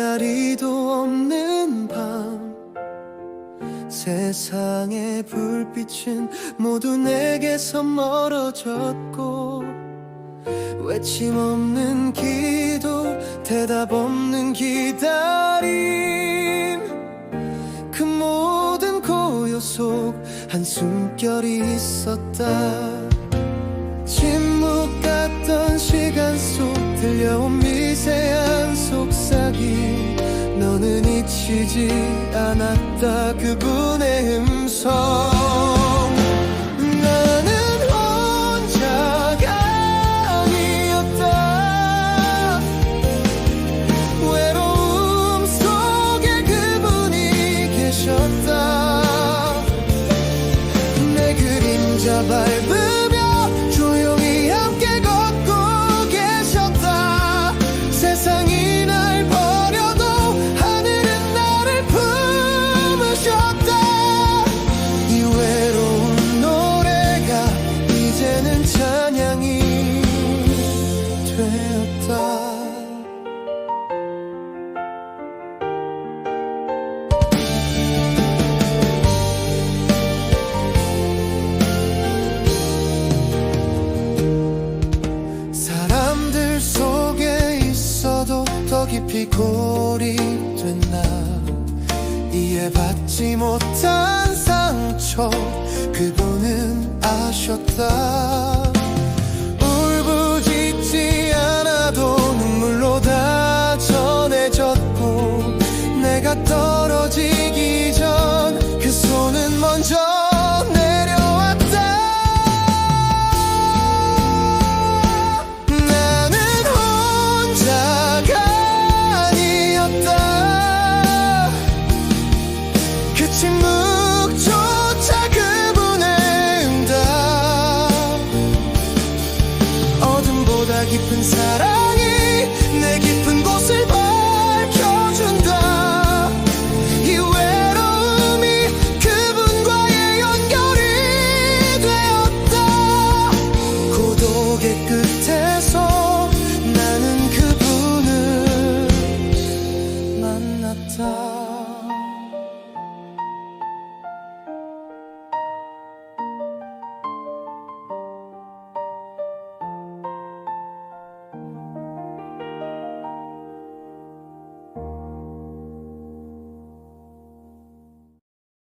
메아리도 없는 밤 세상의 불빛은 모두 내게서 멀어졌고 외침 없는 기도 대답 없는 기다림 그 모든 고요 속 한숨결이 있었다 잊히지 않았다 그분의 음성. 나는 혼자가 아니었다. 외로움 속에 그분이 계셨다. 내 그림자 밟으며 조용히 함께 걷고 계셨다. 세상이 피골이 된 나? 이해받지 못한 상처. 그분은 아셨다. 울부짖지 않아도 눈물로 다 전해졌고 내가 떠 깊은 사랑.